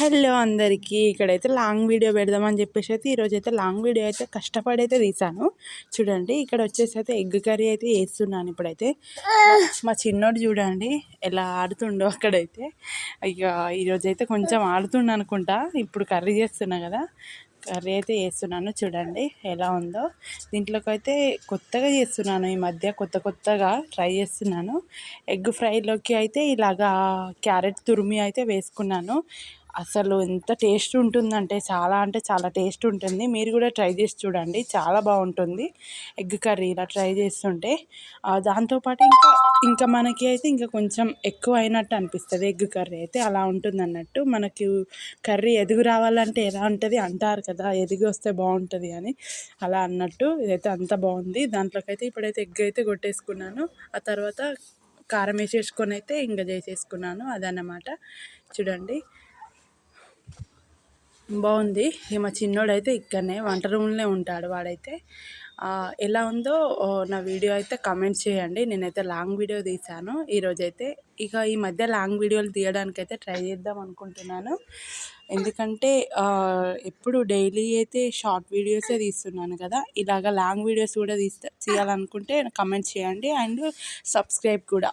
Hello అందరికీ ఇక్కడైతే long video పెడదామని చెప్పేసి అయితే ఈరోజు అయితే లాంగ్ వీడియో అయితే కష్టపడి అయితే తీసాను చూడండి ఇక్కడ వచ్చేసి అయితే ఎగ్ కర్రీ అయితే వేస్తున్నాను ఇప్పుడైతే. మా చిన్నోడు చూడండి ఎలా ఆడుతుండో అక్కడైతే. ఇక ఈరోజు అయితే కొంచెం ఆడుతుండ అనుకుంటా ఇప్పుడు కర్రీ చేస్తున్నా కదా. కర్రీ అయితే చేస్తున్నాను చూడండి ఎలా ఉందో. దీంట్లోకి అయితే కొత్తగా చేస్తున్నాను ఈ మధ్య కొత్త కొత్తగా ట్రై చేస్తున్నాను. ఎగ్ ఫ్రైలోకి అయితే ఇలాగా క్యారెట్ తురిమి అయితే వేసుకున్నాను. అసలు ఎంత టేస్ట్ ఉంటుందంటే చాలా అంటే చాలా టేస్ట్ ఉంటుంది. మీరు కూడా ట్రై చేసి చూడండి. చాలా బాగుంటుంది. ఎగ్ కర్రీ ఇలా ట్రై చేస్తుంటే. దాంతోపాటు ఇంకా ఇంకా మనకి అయితే ఇంకా కొంచెం ఎక్కువ అయినట్టు అనిపిస్తుంది ఎగ్ కర్రీ అయితే. అలా ఉంటుంది అన్నట్టు మనకి కర్రీ ఎదుగు రావాలంటే ఎలా ఉంటుంది అంటారు కదా ఎదిగి వస్తే బాగుంటుంది అని. అలా అన్నట్టు ఇదైతే అంత బాగుంది. దాంట్లోకైతే ఇప్పుడైతే ఎగ్ అయితే కొట్టేసుకున్నాను. ఆ తర్వాత కారం వేసేసుకొని అయితే ఇంకా చేసేసుకున్నాను. అదన్నమాట. చూడండి. బాగుంది. ఇక మా చిన్నోడైతే ఇక్కడనే వంట రూమ్లోనే ఉంటాడు వాడైతే. ఎలా ఉందో నా వీడియో అయితే కమెంట్ చేయండి. నేనైతే లాంగ్ వీడియో తీశాను. ఈరోజైతే ఇక ఈ మధ్య లాంగ్ వీడియోలు తీయడానికి అయితే ట్రై చేద్దాం అనుకుంటున్నాను. ఎందుకంటే ఎప్పుడు డైలీ అయితే షార్ట్ వీడియోసే తీస్తున్నాను కదా ఇలాగ లాంగ్ వీడియోస్ కూడా తీస్తే తీయాలనుకుంటే కమెంట్ చేయండి. అండ్ సబ్స్క్రైబ్ కూడా.